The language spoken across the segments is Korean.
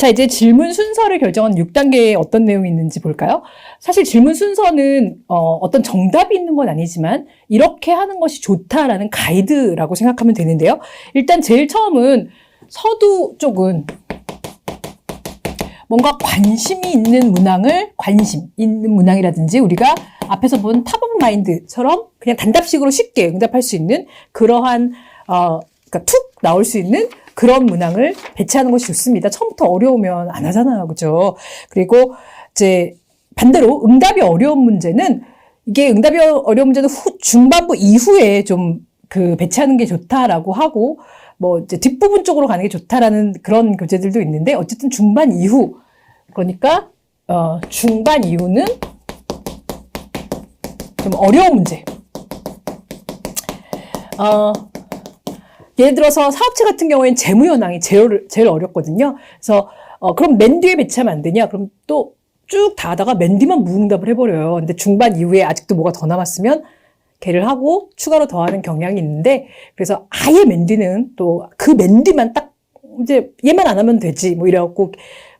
자, 이제 질문 순서를 결정한 6단계에 어떤 내용이 있는지 볼까요? 사실 질문 순서는 어, 떤 정답이 있는 건 아니지만 이렇게 하는 것이 좋다라는 가이드라고 생각하면 되는데요. 일단 제일 처음은 서두 쪽은 뭔가 관심이 있는 문항을 관심 있는 문항이라든지 우리가 앞에서 본 탑 오브 마인드처럼 그냥 단답식으로 쉽게 응답할 수 있는 그러한 어 그러니까 툭 나올 수 있는 그런 문항을 배치하는 것이 좋습니다. 처음부터 어려우면 안 하잖아요. 그죠? 그리고 이제 반대로 응답이 어려운 문제는 이게 응답이 어려운 문제는 후, 중반부 이후에 좀 그 배치하는 게 좋다라고 하고 뭐 이제 뒷부분 쪽으로 가는 게 좋다라는 그런 교재들도 있는데 어쨌든 중반 이후 그러니까 어 중반 이후는 좀 어려운 문제. 어 예를 들어서 사업체 같은 경우에는 재무 현황이 제일, 제일 어렵거든요. 그래서 어, 그럼 맨 뒤에 배치하면 안 되냐? 그럼 또 쭉 다 하다가 맨 뒤만 무응답을 해버려요. 근데 중반 이후에 아직도 뭐가 더 남았으면 걔를 하고 추가로 더하는 경향이 있는데 그래서 아예 맨 뒤는 또 그 맨 뒤만 딱 이제 얘만 안 하면 되지 뭐 이래갖고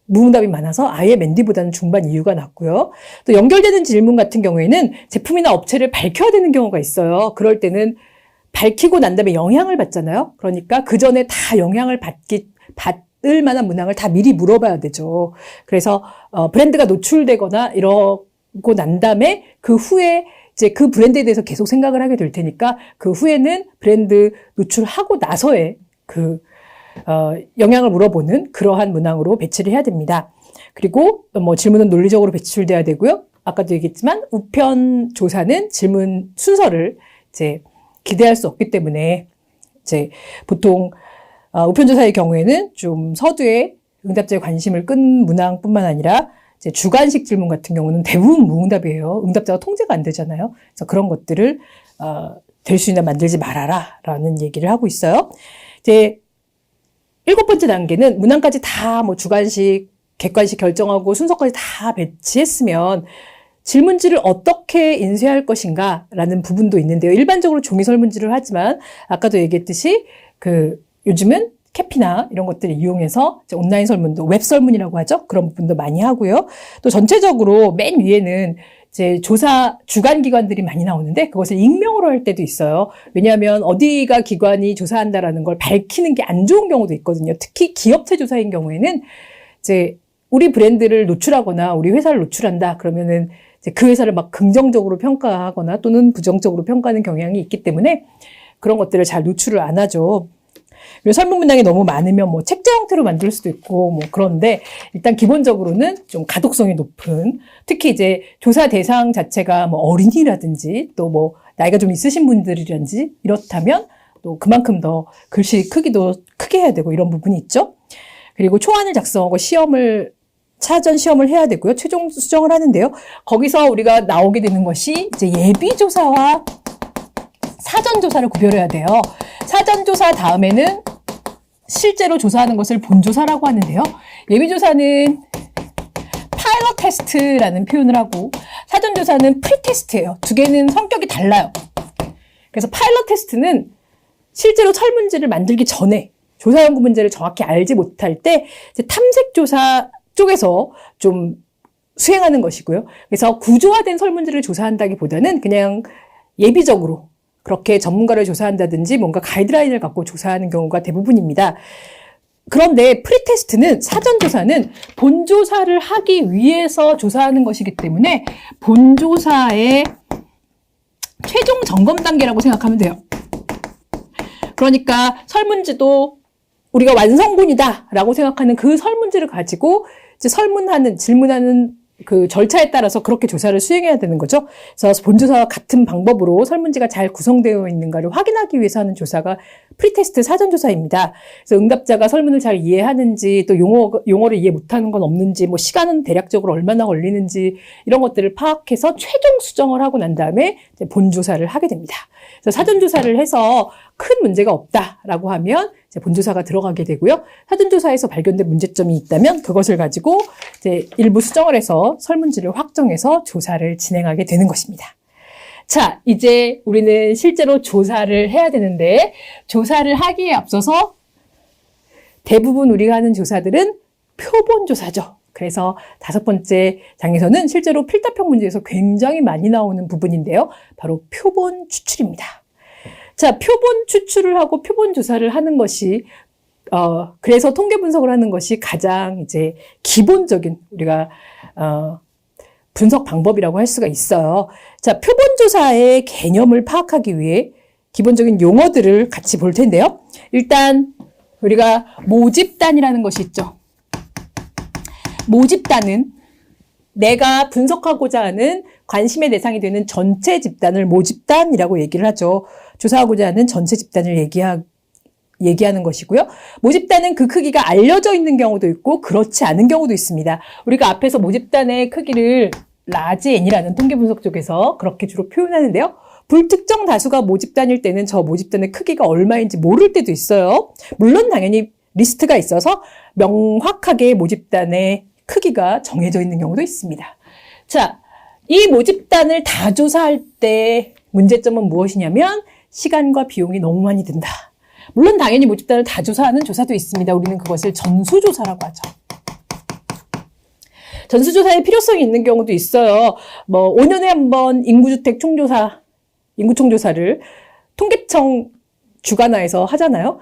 무응답이 많아서 아예 맨 뒤보다는 중반 이유가 낫고요. 또 연결되는 질문 같은 경우에는 제품이나 업체를 밝혀야 되는 경우가 있어요. 그럴 때는 밝히고 난 다음에 영향을 받잖아요. 그러니까 그 전에 다 영향을 받기, 받을 만한 문항을 다 미리 물어봐야 되죠. 그래서, 어, 브랜드가 노출되거나 이러고 난 다음에 그 후에 이제 그 브랜드에 대해서 계속 생각을 하게 될 테니까 그 후에는 브랜드 노출하고 나서의 그, 어, 영향을 물어보는 그러한 문항으로 배치를 해야 됩니다. 그리고 뭐 질문은 논리적으로 배출돼야 되고요. 아까도 얘기했지만 우편 조사는 질문 순서를 이제 기대할 수 없기 때문에 이제 보통 어, 우편조사의 경우에는 좀 서두에 응답자의 관심을 끈 문항뿐만 아니라 이제 주관식 질문 같은 경우는 대부분 무응답이에요. 응답자가 통제가 안 되잖아요. 그래서 그런 것들을 어, 될 수 있나 만들지 말아라라는 얘기를 하고 있어요. 이제 일곱 번째 단계는 문항까지 다 뭐 주관식, 객관식 결정하고 순서까지 다 배치했으면 질문지를 어떻게 인쇄할 것인가 라는 부분도 있는데요. 일반적으로 종이 설문지를 하지만 아까도 얘기했듯이 그 요즘은 캐피나 이런 것들을 이용해서 온라인 설문도 웹 설문이라고 하죠. 그런 부분도 많이 하고요. 또 전체적으로 맨 위에는 이제 조사 주관 기관들이 많이 나오는데 그것을 익명으로 할 때도 있어요. 왜냐하면 어디가 기관이 조사한다라는 걸 밝히는 게 안 좋은 경우도 있거든요. 특히 기업체 조사인 경우에는 이제 우리 브랜드를 노출하거나 우리 회사를 노출한다 그러면은 그 회사를 막 긍정적으로 평가하거나 또는 부정적으로 평가하는 경향이 있기 때문에 그런 것들을 잘 노출을 안 하죠. 그리고 설문 문항이 너무 많으면 뭐 책자 형태로 만들 수도 있고 뭐 그런데 일단 기본적으로는 좀 가독성이 높은 특히 이제 조사 대상 자체가 뭐 어린이라든지 또 뭐 나이가 좀 있으신 분들이라든지 이렇다면 또 그만큼 더 글씨 크기도 크게 해야 되고 이런 부분이 있죠. 그리고 초안을 작성하고 시험을 차전 시험을 해야 되고요. 최종 수정을 하는데요. 거기서 우리가 나오게 되는 것이 이제 예비조사와 사전조사를 구별해야 돼요. 사전조사 다음에는 실제로 조사하는 것을 본조사라고 하는데요. 예비조사는 파일럿 테스트라는 표현을 하고 사전조사는 프리테스트예요. 두 개는 성격이 달라요. 그래서 파일럿 테스트는 실제로 설문지를 만들기 전에 조사 연구 문제를 정확히 알지 못할 때 탐색 조사 쪽에서 좀 수행하는 것이고요. 그래서 구조화된 설문지를 조사한다기보다는 그냥 예비적으로 그렇게 전문가를 조사한다든지 뭔가 가이드라인을 갖고 조사하는 경우가 대부분입니다. 그런데 프리테스트는 사전조사는 본조사를 하기 위해서 조사하는 것이기 때문에 본조사의 최종 점검 단계라고 생각하면 돼요. 그러니까 설문지도 우리가 완성본이다라고 생각하는 그 설문지를 가지고 이제 설문하는 질문하는 그 절차에 따라서 그렇게 조사를 수행해야 되는 거죠. 그래서 본조사와 같은 방법으로 설문지가 잘 구성되어 있는가를 확인하기 위해서 하는 조사가 프리테스트 사전조사입니다. 그래서 응답자가 설문을 잘 이해하는지 또 용어, 용어를 이해 못하는 건 없는지 뭐 시간은 대략적으로 얼마나 걸리는지 이런 것들을 파악해서 최종 수정을 하고 난 다음에 본조사를 하게 됩니다. 그래서 사전조사를 해서 큰 문제가 없다라고 하면 본조사가 들어가게 되고요. 사전조사에서 발견된 문제점이 있다면 그것을 가지고 이제 일부 수정을 해서 설문지를 확정해서 조사를 진행하게 되는 것입니다. 자, 이제 우리는 실제로 조사를 해야 되는데 조사를 하기에 앞서서 대부분 우리가 하는 조사들은 표본 조사죠. 그래서 다섯 번째 장에서는 실제로 필답형 문제에서 굉장히 많이 나오는 부분인데요. 바로 표본 추출입니다. 자, 표본 추출을 하고 표본 조사를 하는 것이 어, 그래서 통계 분석을 하는 것이 가장 이제 기본적인 우리가 어, 분석 방법이라고 할 수가 있어요. 자, 표본 조사의 개념을 파악하기 위해 기본적인 용어들을 같이 볼 텐데요. 일단 우리가 모집단이라는 것이 있죠. 모집단은 내가 분석하고자 하는 관심의 대상이 되는 전체 집단을 모집단이라고 얘기를 하죠. 조사하고자 하는 전체 집단을 얘기하, 얘기하는 것이고요. 모집단은 그 크기가 알려져 있는 경우도 있고 그렇지 않은 경우도 있습니다. 우리가 앞에서 모집단의 크기를 라지 n이라는 통계 분석 쪽에서 그렇게 주로 표현하는데요. 불특정 다수가 모집단일 때는 저 모집단의 크기가 얼마인지 모를 때도 있어요. 물론 당연히 리스트가 있어서 명확하게 모집단의 크기가 정해져 있는 경우도 있습니다. 자, 이 모집단을 다 조사할 때 문제점은 무엇이냐면 시간과 비용이 너무 많이 든다. 물론 당연히 모집단을 다 조사하는 조사도 있습니다. 우리는 그것을 전수조사라고 하죠. 전수조사의 필요성이 있는 경우도 있어요. 뭐 5년에 한 번 인구주택 총조사, 인구총조사를 통계청 주관하에서 하잖아요.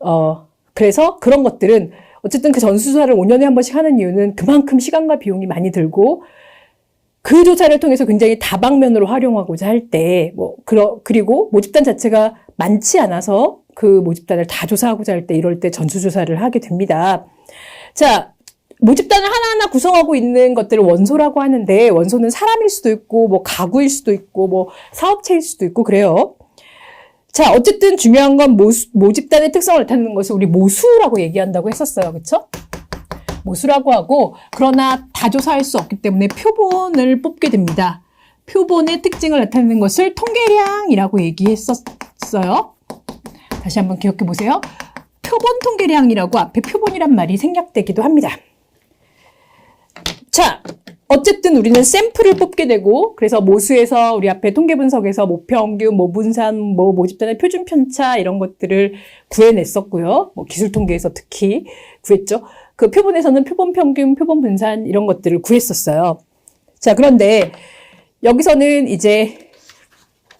어, 그래서 그런 것들은 어쨌든 그 전수조사를 5년에 한 번씩 하는 이유는 그만큼 시간과 비용이 많이 들고 그 조사를 통해서 굉장히 다방면으로 활용하고자 할 때, 뭐, 그러, 그리고 모집단 자체가 많지 않아서 그 모집단을 다 조사하고자 할 때 이럴 때 전수조사를 하게 됩니다. 자, 모집단을 하나하나 구성하고 있는 것들을 원소라고 하는데 원소는 사람일 수도 있고 뭐 가구일 수도 있고 뭐 사업체일 수도 있고 그래요. 자, 어쨌든 중요한 건 모수, 모집단의 특성을 나타내는 것을 우리 모수라고 얘기한다고 했었어요. 그렇죠? 모수라고 하고 그러나 다 조사할 수 없기 때문에 표본을 뽑게 됩니다. 표본의 특징을 나타내는 것을 통계량이라고 얘기했었어요. 다시 한번 기억해 보세요. 표본 통계량이라고 앞에 표본이란 말이 생략되기도 합니다. 자, 어쨌든 우리는 샘플을 뽑게 되고 그래서 모수에서 우리 앞에 통계 분석에서 모평균, 모분산, 뭐 모집단의 표준 편차 이런 것들을 구해냈었고요. 뭐 기술 통계에서 특히 구했죠. 그 표본에서는 표본 평균, 표본 분산 이런 것들을 구했었어요. 자, 그런데 여기서는 이제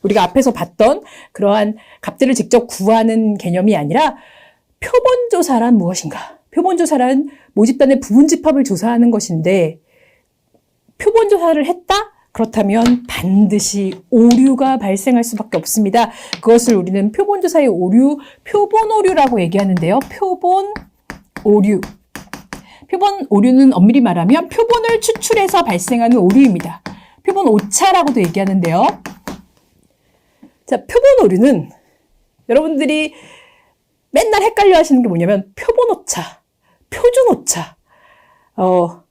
우리가 앞에서 봤던 그러한 값들을 직접 구하는 개념이 아니라 표본 조사란 무엇인가? 표본 조사란 모집단의 부분 집합을 조사하는 것인데 표본 조사를 했다? 그렇다면 반드시 오류가 발생할 수밖에 없습니다. 그것을 우리는 표본 조사의 오류, 표본 오류라고 얘기하는데요. 표본 오류. 표본 오류는 엄밀히 말하면 표본을 추출해서 발생하는 오류입니다. 표본 오차라고도 얘기하는데요. 자, 표본 오류는 여러분들이 맨날 헷갈려 하시는 게 뭐냐면 표본 오차, 표준 오차, 어,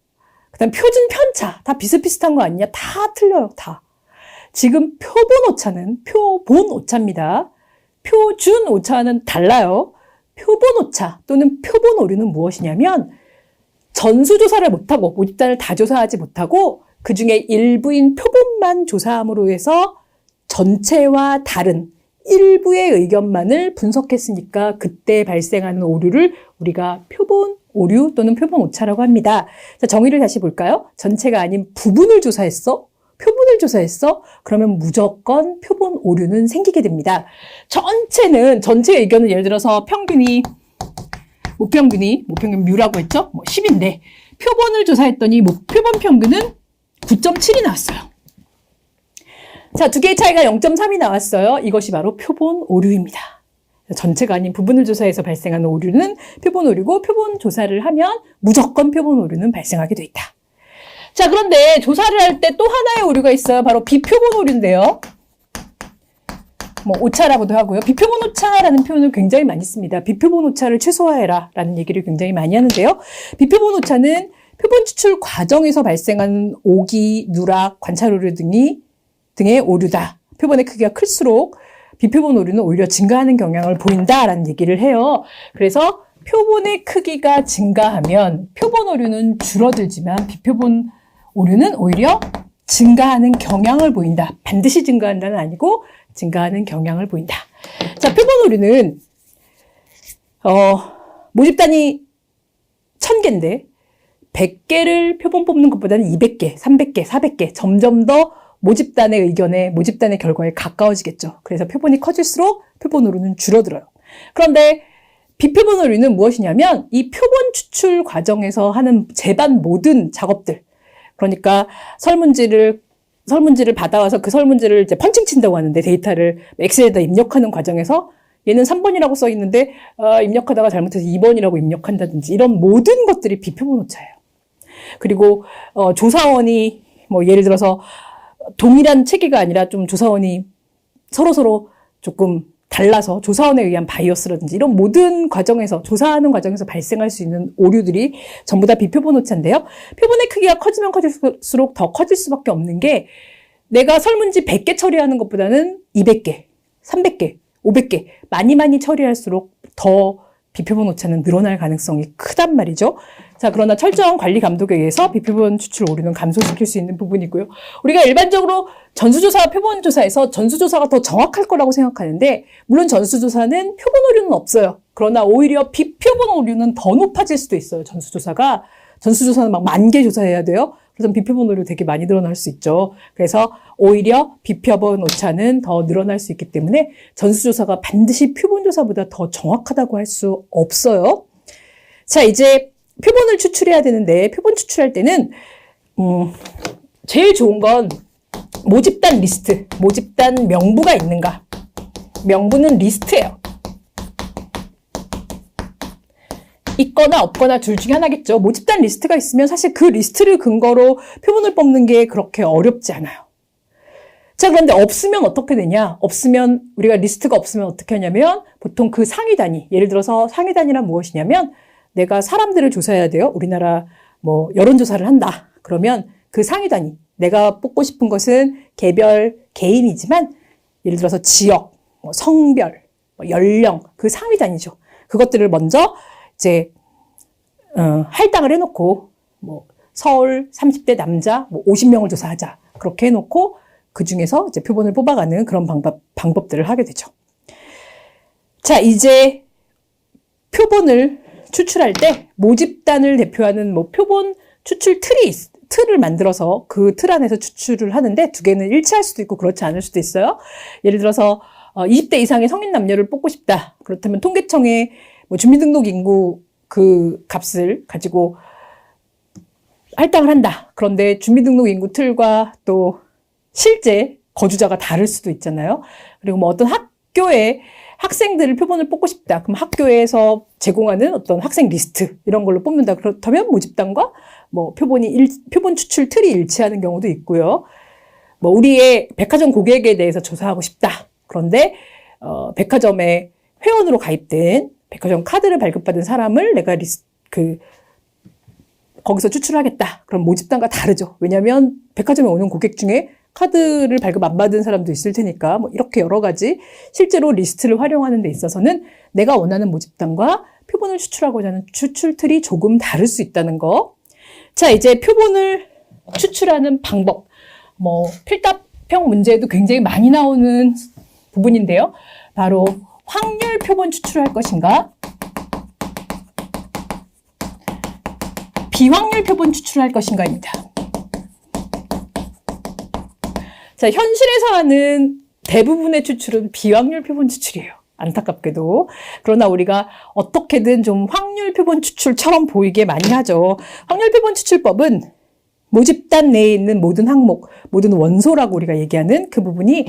그 다음 표준 편차. 다 비슷비슷한 거 아니냐? 다 틀려요, 다. 지금 표본 오차는 표본 오차입니다. 표준 오차는 달라요. 표본 오차 또는 표본 오류는 무엇이냐면 전수조사를 못하고 모집단을 다 조사하지 못하고 그 중에 일부인 표본만 조사함으로 해서 전체와 다른 일부의 의견만을 분석했으니까 그때 발생하는 오류를 우리가 표본 오류 또는 표본 오차라고 합니다. 자, 정의를 다시 볼까요? 전체가 아닌 부분을 조사했어? 표본을 조사했어? 그러면 무조건 표본 오류는 생기게 됩니다. 전체는, 전체 의견은 예를 들어서 평균이, 모평균이, 모평균 뮤라고 했죠? 뭐 10인데, 표본을 조사했더니 모, 표본 평균은 9.7이 나왔어요. 자, 두 개의 차이가 0.3이 나왔어요. 이것이 바로 표본 오류입니다. 전체가 아닌 부분을 조사해서 발생하는 오류는 표본 오류고 표본 조사를 하면 무조건 표본 오류는 발생하게 돼 있다. 자, 그런데 조사를 할 때 또 하나의 오류가 있어요. 바로 비표본 오류인데요. 뭐 오차라고도 하고요. 비표본 오차라는 표현을 굉장히 많이 씁니다. 비표본 오차를 최소화해라 라는 얘기를 굉장히 많이 하는데요. 비표본 오차는 표본 추출 과정에서 발생하는 오기, 누락, 관찰 오류 등이 등의 오류다. 표본의 크기가 클수록 비표본 오류는 오히려 증가하는 경향을 보인다라는 얘기를 해요. 그래서 표본의 크기가 증가하면 표본 오류는 줄어들지만 비표본 오류는 오히려 증가하는 경향을 보인다. 반드시 증가한다는 아니고 증가하는 경향을 보인다. 자, 표본 오류는 어, 모집단이 천 개인데 100개를 표본 뽑는 것보다는 200개, 300개, 400개 점점 더 모집단의 의견에 모집단의 결과에 가까워지겠죠. 그래서 표본이 커질수록 표본 오류는 줄어들어요. 그런데 비표본 오류는 무엇이냐면 이 표본 추출 과정에서 하는 재반 모든 작업들 그러니까 설문지를 설문지를 받아와서 그 설문지를 이제 펀칭 친다고 하는데 데이터를 엑셀에다 입력하는 과정에서 얘는 3번이라고 써 있는데 어, 입력하다가 잘못해서 2번이라고 입력한다든지 이런 모든 것들이 비표본 오차예요. 그리고 어, 조사원이 뭐 예를 들어서 동일한 체계가 아니라 좀 조사원이 서로 서로 조금 달라서 조사원에 의한 바이어스라든지 이런 모든 과정에서 조사하는 과정에서 발생할 수 있는 오류들이 전부 다 비표본 오차인데요. 표본의 크기가 커지면 커질수록 더 커질 수밖에 없는 게 내가 설문지 100개 처리하는 것보다는 200개, 300개, 500개 많이 많이 처리할수록 더 비표본 오차는 늘어날 가능성이 크단 말이죠. 자, 그러나 철저한 관리 감독에 의해서 비표본 추출 오류는 감소시킬 수 있는 부분이고요. 우리가 일반적으로 전수조사와 표본조사에서 전수조사가 더 정확할 거라고 생각하는데, 물론 전수조사는 표본 오류는 없어요. 그러나 오히려 비표본 오류는 더 높아질 수도 있어요. 전수조사가. 전수조사는 막 만 개 조사해야 돼요. 그래서 비표본 오류 되게 많이 늘어날 수 있죠. 그래서 오히려 비표본 오차는 더 늘어날 수 있기 때문에 전수조사가 반드시 표본조사보다 더 정확하다고 할 수 없어요. 자, 이제 표본을 추출해야 되는데 표본 추출할 때는 음, 제일 좋은 건 모집단 리스트, 모집단 명부가 있는가. 명부는 리스트예요. 있거나 없거나 둘 중에 하나겠죠. 모집단 리스트가 있으면 사실 그 리스트를 근거로 표본을 뽑는 게 그렇게 어렵지 않아요. 자, 그런데 없으면 어떻게 되냐? 없으면, 우리가 리스트가 없으면 어떻게 하냐면, 보통 그 상위 단위, 예를 들어서 상위 단위란 무엇이냐면, 내가 사람들을 조사해야 돼요. 우리나라 뭐 여론조사를 한다. 그러면 그 상위 단위, 내가 뽑고 싶은 것은 개별 개인이지만, 예를 들어서 지역, 뭐 성별, 뭐 연령, 그 상위 단위죠. 그것들을 먼저 이제 어, 할당을 해놓고 뭐 서울 30대 남자 뭐 50명을 조사하자 그렇게 해놓고 그 중에서 이제 표본을 뽑아가는 그런 방법 방법들을 하게 되죠. 자 이제 표본을 추출할 때 모집단을 대표하는 뭐 표본 추출 틀이 있, 틀을 만들어서 그 틀 안에서 추출을 하는데 두 개는 일치할 수도 있고 그렇지 않을 수도 있어요. 예를 들어서 어, 20대 이상의 성인 남녀를 뽑고 싶다. 그렇다면 통계청에 뭐 주민등록 인구 그 값을 가지고 할당을 한다. 그런데 주민등록 인구 틀과 또 실제 거주자가 다를 수도 있잖아요. 그리고 뭐 어떤 학교에 학생들을 표본을 뽑고 싶다. 그럼 학교에서 제공하는 어떤 학생 리스트 이런 걸로 뽑는다. 그렇다면 모집단과 뭐 표본이 일, 표본 추출 틀이 일치하는 경우도 있고요. 뭐 우리의 백화점 고객에 대해서 조사하고 싶다. 그런데 어, 백화점에 회원으로 가입된 백화점 카드를 발급받은 사람을 내가 리스, 그, 거기서 추출하겠다. 그럼 모집단과 다르죠. 왜냐하면 백화점에 오는 고객 중에 카드를 발급 안 받은 사람도 있을 테니까 뭐 이렇게 여러 가지 실제로 리스트를 활용하는 데 있어서는 내가 원하는 모집단과 표본을 추출하고자 하는 추출 틀이 조금 다를 수 있다는 거. 자, 이제 표본을 추출하는 방법. 뭐 필답형 문제에도 굉장히 많이 나오는 부분인데요. 바로 확률 표본 추출할 것인가? 비확률 표본 추출할 것인가입니다. 자, 현실에서 하는 대부분의 추출은 비확률 표본 추출이에요. 안타깝게도. 그러나 우리가 어떻게든 좀 확률 표본 추출처럼 보이게 많이 하죠. 확률 표본 추출법은 모집단 내에 있는 모든 항목, 모든 원소라고 우리가 얘기하는 그 부분이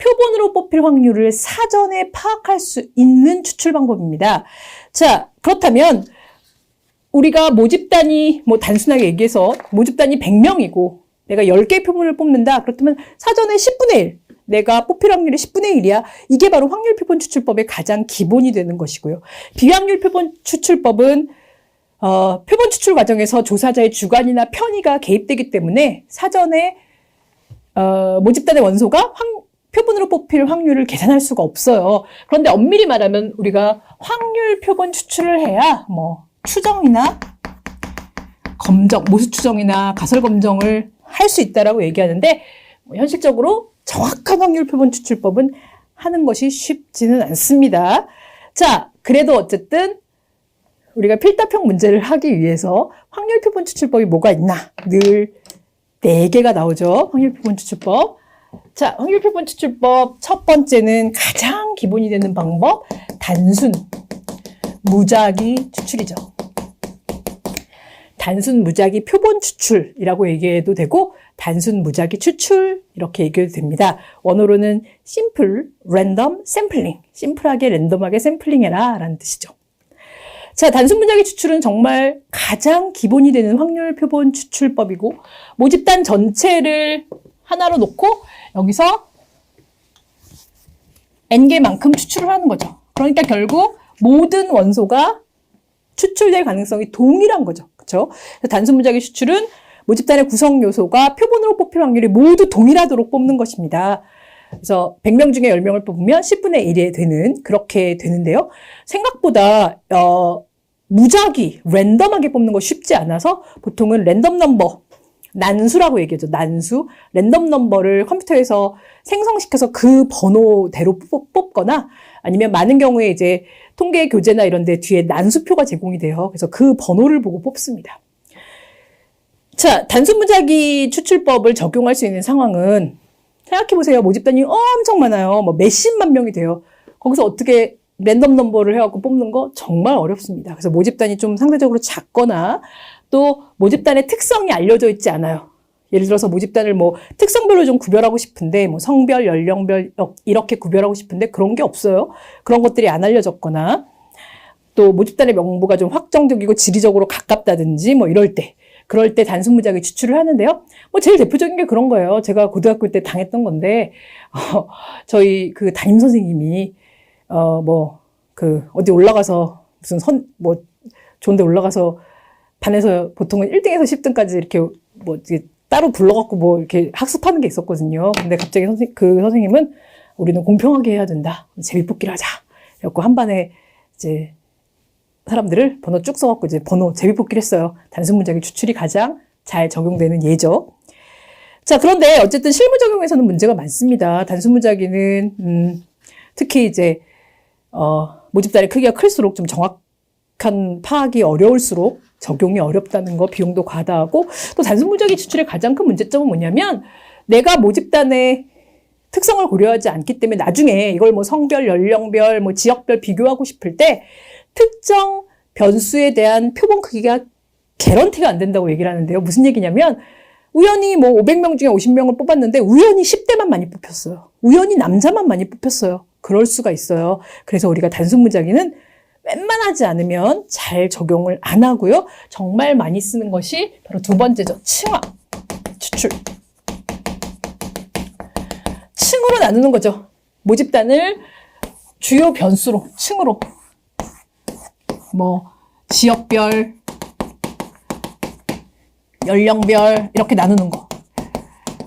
표본으로 뽑힐 확률을 사전에 파악할 수 있는 추출 방법입니다. 자, 그렇다면 우리가 모집단이 뭐 단순하게 얘기해서 모집단이 100명이고 내가 10개의 표본을 뽑는다. 그렇다면 사전에 10분의 1, 내가 뽑힐 확률이 10분의 1이야. 이게 바로 확률 표본 추출법의 가장 기본이 되는 것이고요. 비확률 표본 추출법은 어, 표본 추출 과정에서 조사자의 주관이나 편의가 개입되기 때문에 사전에 어, 모집단의 원소가 확, 표본으로 뽑힐 확률을 계산할 수가 없어요. 그런데 엄밀히 말하면 우리가 확률 표본 추출을 해야 뭐 추정이나 검정, 모수 추정이나 가설 검정을 할 수 있다라고 얘기하는데 뭐 현실적으로 정확한 확률 표본 추출법은 하는 것이 쉽지는 않습니다. 자, 그래도 어쨌든 우리가 필답형 문제를 하기 위해서 확률 표본 추출법이 뭐가 있나? 늘네 개가 나오죠. 확률 표본 추출법. 자, 확률 표본 추출법 첫 번째는 가장 기본이 되는 방법, 단순 무작위 추출이죠. 단순 무작위 표본 추출이라고 얘기해도 되고 단순 무작위 추출 이렇게 얘기해도 됩니다. 원어로는 simple random sampling. 심플하게 랜덤하게 샘플링해라 라는 뜻이죠. 자, 단순 무작위 추출은 정말 가장 기본이 되는 확률 표본 추출법이고 모집단 전체를 하나로 놓고 여기서 n개만큼 추출을 하는 거죠. 그러니까 결국 모든 원소가 추출될 가능성이 동일한 거죠. 그렇죠? 단순 무작위 추출은 모집단의 구성 요소가 표본으로 뽑힐 확률이 모두 동일하도록 뽑는 것입니다. 그래서 100명 중에 10명을 뽑으면 10분의 1이 되는 그렇게 되는데요. 생각보다 어, 무작위, 랜덤하게 뽑는 거 쉽지 않아서 보통은 랜덤 넘버, 난수라고 얘기하죠. 난수, 랜덤 넘버를 컴퓨터에서 생성시켜서 그 번호대로 뽑- 뽑거나 아니면 많은 경우에 이제 통계 교재나 이런 데 뒤에 난수표가 제공이 돼요. 그래서 그 번호를 보고 뽑습니다. 자, 단순 무작위 추출법을 적용할 수 있는 상황은 생각해 보세요. 모집단이 엄청 많아요. 뭐 몇십만 명이 돼요. 거기서 어떻게 랜덤 넘버를 해갖고 뽑는 거 정말 어렵습니다. 그래서 모집단이 좀 상대적으로 작거나 또 모집단의 특성이 알려져 있지 않아요. 예를 들어서 모집단을 뭐 특성별로 좀 구별하고 싶은데 뭐 성별, 연령별 이렇게 구별하고 싶은데 그런 게 없어요. 그런 것들이 안 알려졌거나 또 모집단의 명부가 좀 확정적이고 지리적으로 가깝다든지 뭐 이럴 때 그럴 때 단순 무작위 추출을 하는데요. 뭐 제일 대표적인 게 그런 거예요. 제가 고등학교 때 당했던 건데 어, 저희 그 담임 선생님이 어 뭐 그 어디 올라가서 무슨 선 뭐 좋은데 올라가서 반에서 보통은 1등에서 10등까지 이렇게 뭐 이게 따로 불러갖고 뭐 이렇게 학습하는 게 있었거든요. 근데 갑자기 선생 그 선생님은 우리는 공평하게 해야 된다. 제비뽑기를 하자. 그래갖고 한 반에 이제 사람들을 번호 쭉 써갖고 이제 번호 제비뽑기를 했어요. 단순 문장의 추출이 가장 잘 적용되는 예죠. 자, 그런데 어쨌든 실무 적용에서는 문제가 많습니다. 단순 문자기는 음, 특히 이제 어, 모집단의 크기가 클수록 좀 정확한 파악이 어려울수록 적용이 어렵다는 거, 비용도 과다하고 또 단순 문자기 추출의 가장 큰 문제점은 뭐냐면 내가 모집단의 특성을 고려하지 않기 때문에 나중에 이걸 뭐 성별, 연령별, 뭐 지역별 비교하고 싶을 때 특정 변수에 대한 표본 크기가 개런티가 안 된다고 얘기를 하는데요. 무슨 얘기냐면 우연히 뭐 500명 중에 50명을 뽑았는데 우연히 10대만 많이 뽑혔어요. 우연히 남자만 많이 뽑혔어요. 그럴 수가 있어요. 그래서 우리가 단순 무작위는 웬만하지 않으면 잘 적용을 안 하고요. 정말 많이 쓰는 것이 바로 두 번째죠. 층화, 추출. 층으로 나누는 거죠. 모집단을 주요 변수로, 층으로. 뭐, 지역별, 연령별, 이렇게 나누는 거.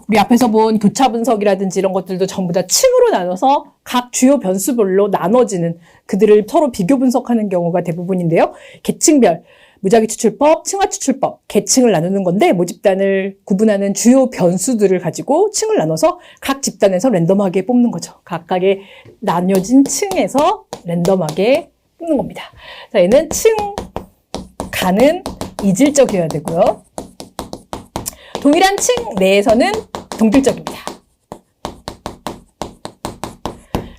우리 앞에서 본 교차 분석이라든지 이런 것들도 전부 다 층으로 나눠서 각 주요 변수별로 나눠지는 그들을 서로 비교 분석하는 경우가 대부분인데요. 계층별, 무작위 추출법, 층화 추출법, 계층을 나누는 건데 모집단을 구분하는 주요 변수들을 가지고 층을 나눠서 각 집단에서 랜덤하게 뽑는 거죠. 각각의 나뉘어진 층에서 랜덤하게 뽑는 겁니다. 자, 얘는 층, 가는 이질적이어야 되고요. 동일한 층 내에서는 동질적입니다.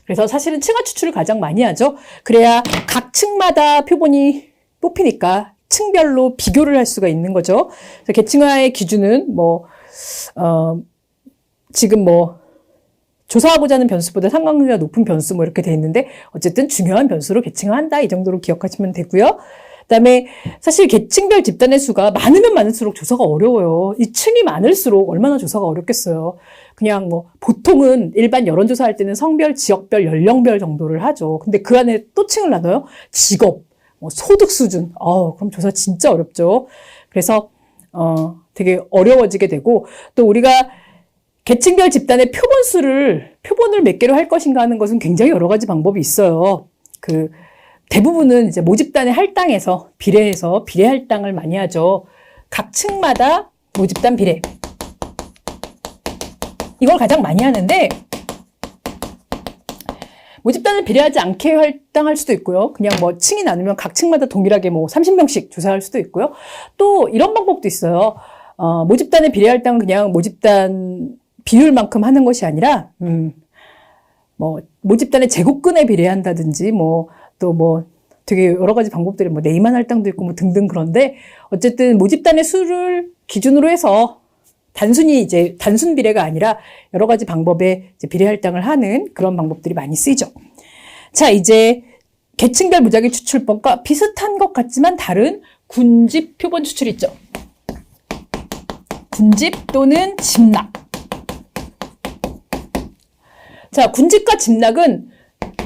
그래서 사실은 층화 추출을 가장 많이 하죠. 그래야 각 층마다 표본이 뽑히니까 층별로 비교를 할 수가 있는 거죠. 계층화의 기준은 뭐, 어, 지금 뭐, 조사하고자 하는 변수보다 상관관계가 높은 변수 뭐 이렇게 돼 있는데 어쨌든 중요한 변수로 계층화한다 이 정도로 기억하시면 되고요. 그다음에 사실 계층별 집단의 수가 많으면 많을수록 조사가 어려워요. 이 층이 많을수록 얼마나 조사가 어렵겠어요. 그냥 뭐 보통은 일반 여론조사 할 때는 성별, 지역별, 연령별 정도를 하죠. 근데 그 안에 또 층을 나눠요. 직업, 뭐 소득 수준. 어, 그럼 조사 진짜 어렵죠. 그래서 어, 되게 어려워지게 되고 또 우리가 계층별 집단의 표본 수를 표본을 몇 개로 할 것인가 하는 것은 굉장히 여러 가지 방법이 있어요. 그 대부분은 이제 모집단의 할당에서 비례해서 비례 할당을 많이 하죠. 각 층마다 모집단 비례. 이걸 가장 많이 하는데 모집단을 비례하지 않게 할당할 수도 있고요. 그냥 뭐 층이 나누면 각 층마다 동일하게 뭐 30명씩 조사할 수도 있고요. 또 이런 방법도 있어요. 어, 모집단에 비례 할당은 그냥 모집단 비율만큼 하는 것이 아니라, 음, 뭐, 모집단의 제곱근에 비례한다든지, 뭐, 또 뭐, 되게 여러 가지 방법들이 뭐, 네이만 할당도 있고 뭐 등등 그런데, 어쨌든 모집단의 수를 기준으로 해서 단순히 이제 단순 비례가 아니라 여러 가지 이제 비례 할당을 하는 그런 방법들이 많이 쓰이죠. 자, 이제 계층별 무작위 추출법과 비슷한 것 같지만 다른 군집 표본 추출 있죠. 군집 또는 집락. 자, 군집과 집락은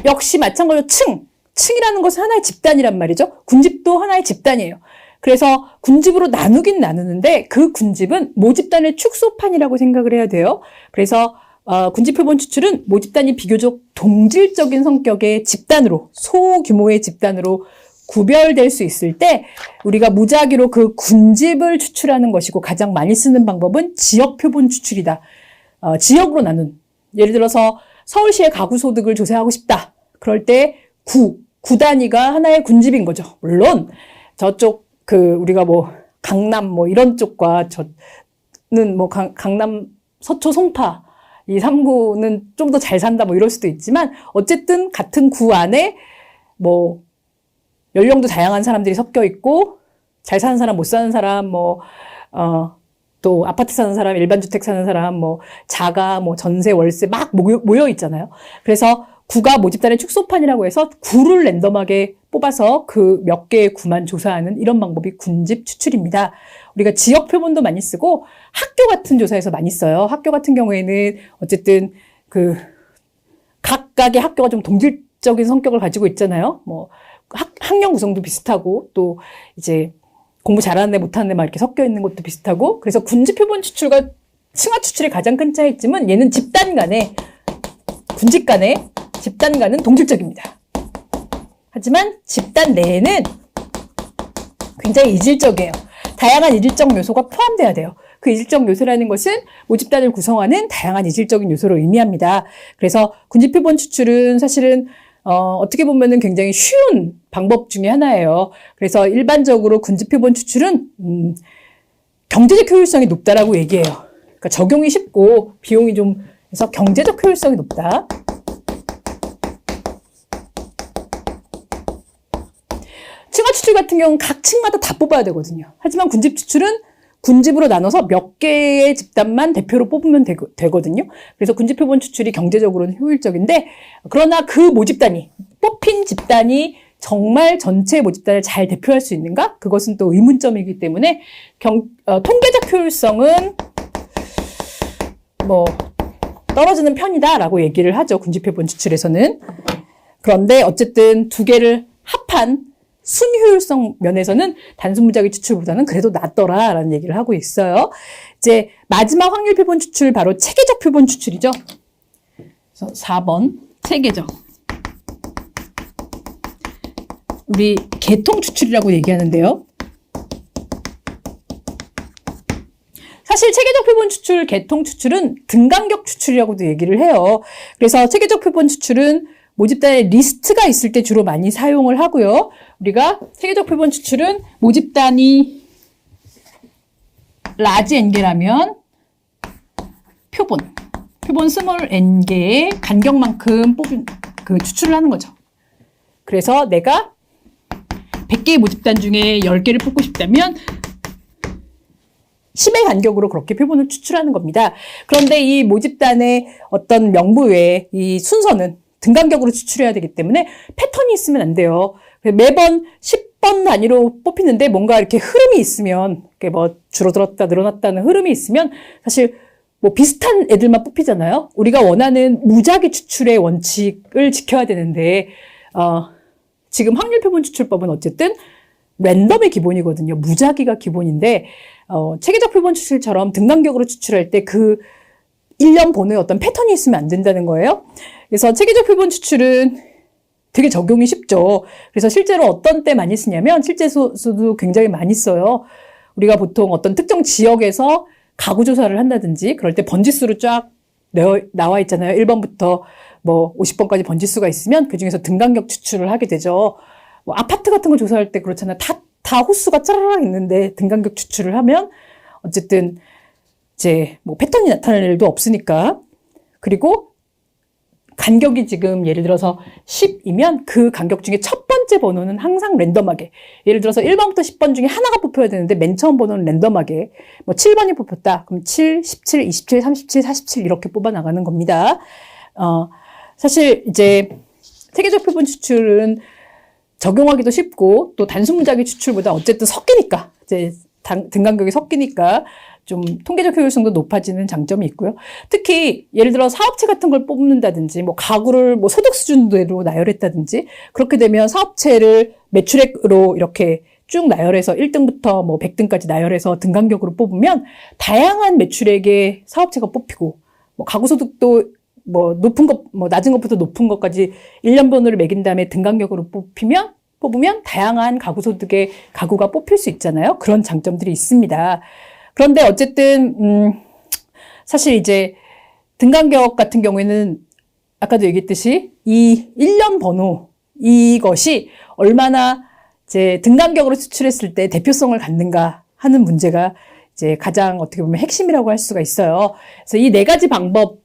역시 마찬가지로 층. 층이라는 것은 하나의 집단이란 말이죠. 군집도 하나의 집단이에요. 그래서 군집으로 나누긴 나누는데 그 군집은 모집단의 축소판이라고 생각을 해야 돼요. 그래서 어, 군집 표본 추출은 모집단이 비교적 동질적인 성격의 집단으로 소규모의 집단으로 구별될 수 있을 때 우리가 무작위로 그 군집을 추출하는 것이고 가장 많이 쓰는 방법은 지역 표본 추출이다. 어, 지역으로 나눈 예를 들어서 서울시의 가구 소득을 조사하고 싶다. 그럴 때 구, 구 단위가 하나의 군집인 거죠. 물론 저쪽 그 우리가 뭐 강남 뭐 이런 쪽과 저는 뭐 강, 강남 서초 송파 이 3구는 좀 더 잘 산다 뭐 이럴 수도 있지만 어쨌든 같은 구 안에 뭐 연령도 다양한 사람들이 섞여 있고 잘 사는 사람 못 사는 사람 뭐 어, 또 아파트 사는 사람 일반 주택 사는 사람 뭐 자가 뭐 전세 월세 막 모여, 모여 있잖아요. 그래서 구가 모집단의 축소판이라고 해서 구를 랜덤하게 뽑아서 그 몇 개의 구만 조사하는 이런 방법이 군집 추출입니다. 우리가 지역 표본도 많이 쓰고 학교 같은 조사에서 많이 써요. 학교 같은 경우에는 어쨌든 그 각각의 학교가 좀 동질적인 성격을 가지고 있잖아요. 뭐 학, 학령 구성도 비슷하고 또 이제 공부 잘하는 애 못하는 애 막 이렇게 섞여 있는 것도 비슷하고 그래서 군집 표본 추출과 층화 추출의 가장 큰 차이점은 얘는 집단 간에 군집 간에 집단 간은 동질적입니다. 하지만 집단 내에는 굉장히 이질적이에요. 다양한 이질적 요소가 포함돼야 돼요. 그 이질적 요소라는 것은 모집단을 구성하는 다양한 이질적인 요소를 의미합니다. 그래서 군집 표본 추출은 사실은 어, 어떻게 보면은 굉장히 쉬운 방법 중에 하나예요. 그래서 일반적으로 군집 표본 추출은 음, 경제적 효율성이 높다라고 얘기해요. 그러니까 적용이 쉽고 비용이 좀 그래서 경제적 효율성이 높다. 추출 같은 경우는 각 층마다 다 뽑아야 되거든요. 하지만 군집 추출은 군집으로 나눠서 몇 개의 집단만 대표로 뽑으면 되, 거든요 그래서 군집 표본 추출이 경제적으로는 효율적인데 그러나 그 모집단이 뽑힌 집단이 정말 전체 모집단을 잘 대표할 수 있는가? 그것은 또 의문점이기 때문에 경, 어, 통계적 효율성은 뭐 떨어지는 편이다라고 얘기를 하죠. 군집 표본 추출에서는. 그런데 어쨌든 두 개를 합한 순효율성 면에서는 단순 무작위 추출보다는 그래도 낫더라라는 얘기를 하고 있어요. 이제 마지막 확률 표본 추출 바로 체계적 표본 추출이죠. 그래서 4번 체계적. 우리 개통 추출이라고 얘기하는데요. 사실 체계적 표본 추출, 개통 추출은 등간격 추출이라고도 얘기를 해요. 그래서 체계적 표본 추출은 모집단에 리스트가 있을 때 주로 많이 사용을 하고요. 우리가 세계적 표본 추출은 모집단이 라지 n개라면 표본, 표본 스몰 n개의 간격만큼 뽑은 그 추출을 하는 거죠. 그래서 내가 100개의 모집단 중에 10개를 뽑고 싶다면 10의 간격으로 그렇게 표본을 추출하는 겁니다. 그런데 이 모집단의 어떤 명부 외에 이 순서는 등간격으로 추출해야 되기 때문에 패턴이 있으면 안 돼요. 매번 10번 단위로 뽑히는데 뭔가 이렇게 흐름이 있으면, 이렇게 뭐 줄어들었다 늘어났다는 흐름이 있으면 사실 뭐 비슷한 애들만 뽑히잖아요. 우리가 원하는 무작위 추출의 원칙을 지켜야 되는데, 어, 지금 확률 표본 추출법은 어쨌든 랜덤의 기본이거든요. 무작위가 기본인데, 어, 체계적 표본 추출처럼 등간격으로 추출할 때 그 1년 번호에 어떤 패턴이 있으면 안 된다는 거예요. 그래서 체계적 표본 추출은 되게 적용이 쉽죠. 그래서 실제로 어떤 때 많이 쓰냐면 실제 수도 굉장히 많이 써요. 우리가 보통 어떤 특정 지역에서 가구 조사를 한다든지 그럴 때 번지수로 쫙 나와 있잖아요. 1번부터 뭐 50번까지 번질 수가 있으면 그 중에서 등간격 추출을 하게 되죠. 뭐 아파트 같은 거 조사할 때 그렇잖아요. 다, 다 호수가 짜라락 있는데 등간격 추출을 하면 어쨌든 이제 뭐 패턴이 나타날 일도 없으니까. 그리고 간격이 지금 예를 들어서 10이면 그 간격 중에 첫 번째 번호는 항상 랜덤하게. 예를 들어서 1번부터 10번 중에 하나가 뽑혀야 되는데 맨 처음 번호는 랜덤하게. 뭐 7번이 뽑혔다. 그럼 7, 17, 27, 37, 47 이렇게 뽑아 나가는 겁니다. 어, 사실 이제 세계적 표본 추출은 적용하기도 쉽고 또 단순 문자기 추출보다 어쨌든 섞이니까 이제 당- 등간격이 섞이니까 좀 통계적 효율성도 높아지는 장점이 있고요. 특히 예를 들어 사업체 같은 걸 뽑는다든지 뭐 가구를 뭐 소득 수준대로 나열했다든지 그렇게 되면 사업체를 매출액으로 이렇게 쭉 나열해서 1등부터 뭐 100등까지 나열해서 등간격으로 뽑으면 다양한 매출액의 사업체가 뽑히고 뭐 가구 소득도 뭐 높은 것, 뭐 낮은 것부터 높은 것까지 1년 번호를 매긴 다음에 등간격으로 뽑히면 뽑으면 다양한 가구 소득의 가구가 뽑힐 수 있잖아요. 그런 장점들이 있습니다. 그런데 어쨌든 음 사실 이제 등간격 같은 경우에는 아까도 얘기했듯이 이 1년 번호 이것이 얼마나 이제 등간격으로 추출했을 때 대표성을 갖는가 하는 문제가 이제 가장 어떻게 보면 핵심이라고 할 수가 있어요. 그래서 이 네 가지 방법이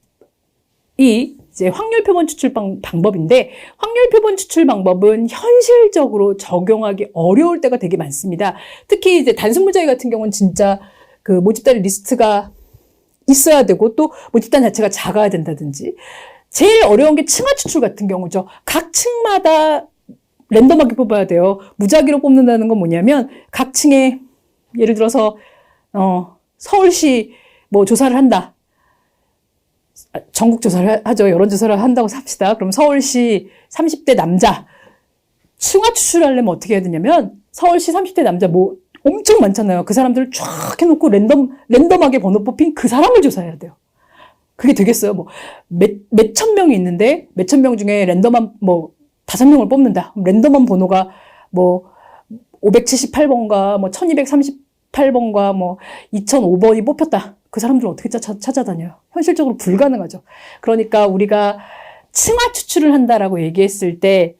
이제 확률 표본 추출 방, 방법인데 확률 표본 추출 방법은 현실적으로 적용하기 어려울 때가 되게 많습니다. 특히 이제 단순 문자기 같은 경우는 진짜 그 모집단 리스트가 있어야 되고 또 모집단 자체가 작아야 된다든지 제일 어려운 게 층화 추출 같은 경우죠. 각 층마다 랜덤하게 뽑아야 돼요. 무작위로 뽑는다는 건 뭐냐면 각 층에 예를 들어서 어 서울시 뭐 조사를 한다. 아, 전국 조사를 하죠. 여론 조사를 한다고 삽시다. 그럼 서울시 30대 남자 층화 추출하려면 어떻게 해야 되냐면 서울시 30대 남자 뭐 엄청 많잖아요. 그 사람들을 쫙 해놓고 랜덤 랜덤하게 번호 뽑힌 그 사람을 조사해야 돼요. 그게 되겠어요. 뭐, 몇, 몇천 명이 있는데, 몇천 명 중에 랜덤한, 뭐, 다섯 명을 뽑는다. 랜덤한 번호가 뭐, 578번과 뭐, 1238번과 뭐, 2005번이 뽑혔다. 그 사람들은 어떻게 찾아, 찾아다녀요? 현실적으로 불가능하죠. 그러니까 우리가 층화 추출을 한다라고 얘기했을 때,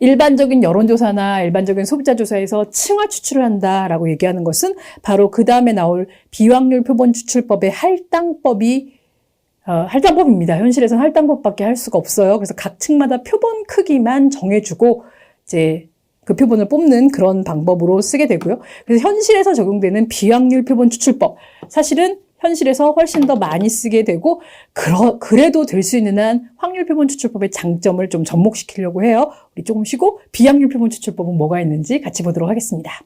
일반적인 여론조사나 일반적인 소비자 조사에서 층화 추출을 한다라고 얘기하는 것은 바로 그 다음에 나올 비확률 표본 추출법의 할당법이 어, 할당법입니다. 현실에서는 할당법밖에 할 수가 없어요. 그래서 각 층마다 표본 크기만 정해주고 이제 그 표본을 뽑는 그런 방법으로 쓰게 되고요. 그래서 현실에서 적용되는 비확률 표본 추출법 사실은 현실에서 훨씬 더 많이 쓰게 되고 그러, 그래도 될 수 있는 한 확률 표본 추출법의 장점을 좀 접목시키려고 해요. 우리 조금 쉬고 비확률 표본 추출법은 뭐가 있는지 같이 보도록 하겠습니다.